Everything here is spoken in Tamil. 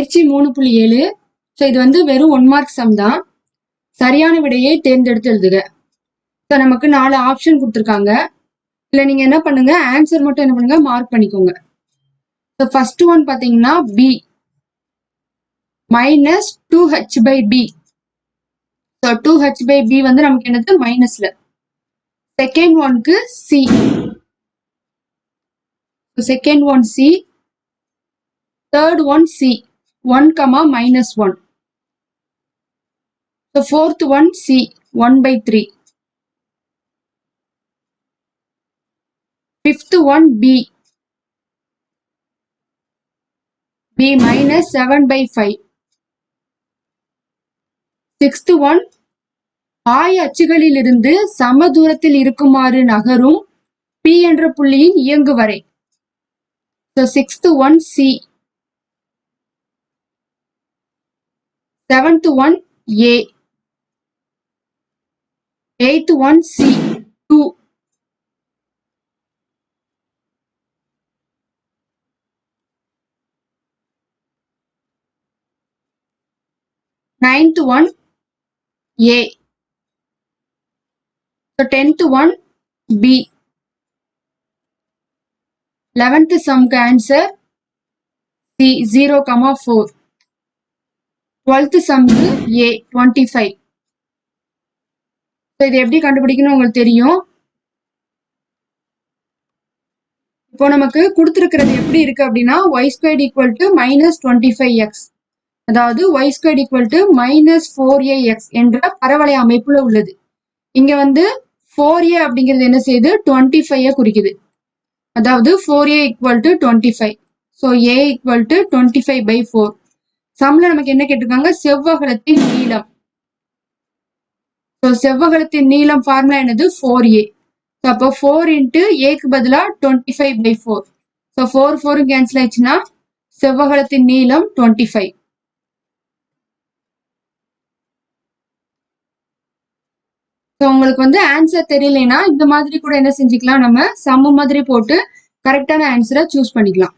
பயிற்சி மூணு புள்ளி ஏழு. ஸோ இது வந்து வெறும் ஒன் மார்க் சம் தான். சரியான விடையை தேர்ந்தெடுத்து எழுதுக. ஸோ நமக்கு நாலு ஆப்ஷன் கொடுத்துருக்காங்க. இல்லை நீங்கள் என்ன பண்ணுங்க? ஆன்சர் மட்டும் என்ன பண்ணுங்க? மார்க் பண்ணிக்கோங்க. ஸோ ஃபர்ஸ்ட் ஒன் பார்த்தீங்கன்னா B minus two H by B so two H by B வந்து நமக்கு என்னது? மைனஸ்ல second ஒன்க்கு C second one C third one C one comma minus one so fourth one C one by three fifth one B B minus seven by five sixth one ஆய அச்சுகளிலிருந்து சம தூரத்தில் இருக்குமாறு நகரும் பி என்ற புள்ளியின் இயங்கு வரை. So sixth one C seventh one A, eighth one C, two. Ninth one A. So tenth one B. Eleventh sum answer C zero comma four. Twelfth சம்க்கு A twenty five so இது எப்படி கண்டுபிடிக்கணும் உங்களுக்கு தெரியும். இப்போ நமக்கு கொடுத்துருக்கிறது எப்படி இருக்கு அப்படின்னா Y square equal to minus twenty five X அதாவது Y square equal to minus four A X என்ற பரவலை அமைப்புல உள்ளது. இங்க வந்து ஃபோர் ஏ அப்படிங்கிறது என்ன செய்யுது? டுவெண்ட்டி ஃபைவ் குறிக்குது. அதாவது four A equal to twenty five so A equal to twenty five by four சம்ல நமக்கு என்ன கேட்டிருக்காங்க? செவ்வகலத்தின் நீளம். ஸோ செவ்வகலத்தின் நீளம் ஃபார்முலா என்னது? ஃபோர் ஏ ஸோ அப்போ ஃபோர் இன்ட்டு ஏக்கு பதிலாக twenty five by four so four ஃபோரும் cancel ஆயிடுச்சுன்னா செவ்வகலத்தின் நீளம் டுவெண்ட்டி ஃபைவ் ஸோ உங்களுக்கு வந்து ஆன்சர் தெரியலனா இந்த மாதிரி கூட என்ன செஞ்சுக்கலாம் நம்ம? சம்மு மாதிரி போட்டு கரெக்டான ஆன்சரை சூஸ் பண்ணிக்கலாம்.